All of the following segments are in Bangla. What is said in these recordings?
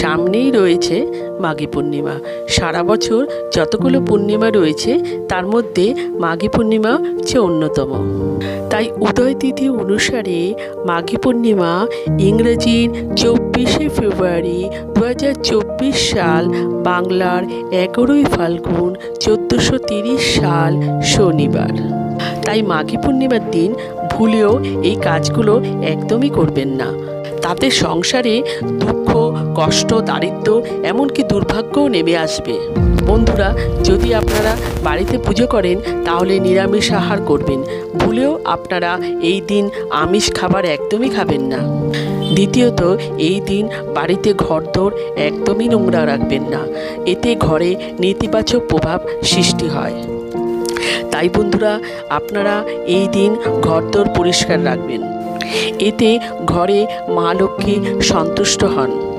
সামনেই রয়েছে মাঘী পূর্ণিমা। সারা বছর যতগুলো পূর্ণিমা রয়েছে, তার মধ্যে মাঘী পূর্ণিমা হচ্ছে অন্যতম। তাই উদয় তিথি অনুসারে মাঘী পূর্ণিমা ইংরেজির চব্বিশে ফেব্রুয়ারি দু হাজার চব্বিশ সাল, বাংলার এগারোই ফাল্গুন চোদ্দোশো সাল, শনিবার। তাই মাঘী পূর্ণিমার দিন ভুলেও এই কাজগুলো একদমই করবেন না। তাতে সংসারে দুঃখ কষ্ট, দারিদ্র, এমনকি দুর্ভাগ্যও নেমে আসবে। বন্ধুরা, যদি আপনারা বাড়িতে পুজো করেন, তাহলে নিরামিষ আহার করবেন। ভুলেও আপনারা এই দিন আমিষ খাবার একদমই খাবেন না। দ্বিতীয়ত, এই দিন বাড়িতে ঘরদোর একদমই নোংরা রাখবেন না। এতে ঘরে নেতিবাচক প্রভাব সৃষ্টি হয়। তাই বন্ধুরা, আপনারা এই দিন ঘরদোর পরিষ্কার রাখবেন। এতে ঘরে মা লক্ষ্মী সন্তুষ্ট হন।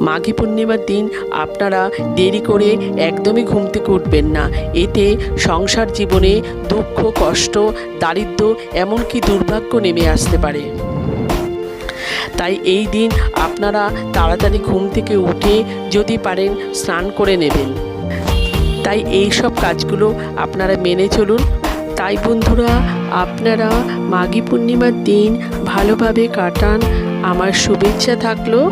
মাঘী পূর্ণিমার দিন আপনারা দেরি করে একদমই ঘুম থেকে উঠবেন না। এতে সংসার জীবনে দুঃখ, কষ্ট, দারিদ্র, এমনকি দুর্ভাগ্য নেমে আসতে পারে। তাই এই দিন আপনারা তাড়াতাড়ি ঘুম থেকে উঠে যদি পারেন স্নান করে নেবেন। তাই এই সব কাজগুলো আপনারা মেনে চলুন। তাই বন্ধুরা, আপনারা মাঘী পূর্ণিমার দিন ভালোভাবে কাটান। আমার শুভেচ্ছা থাকল।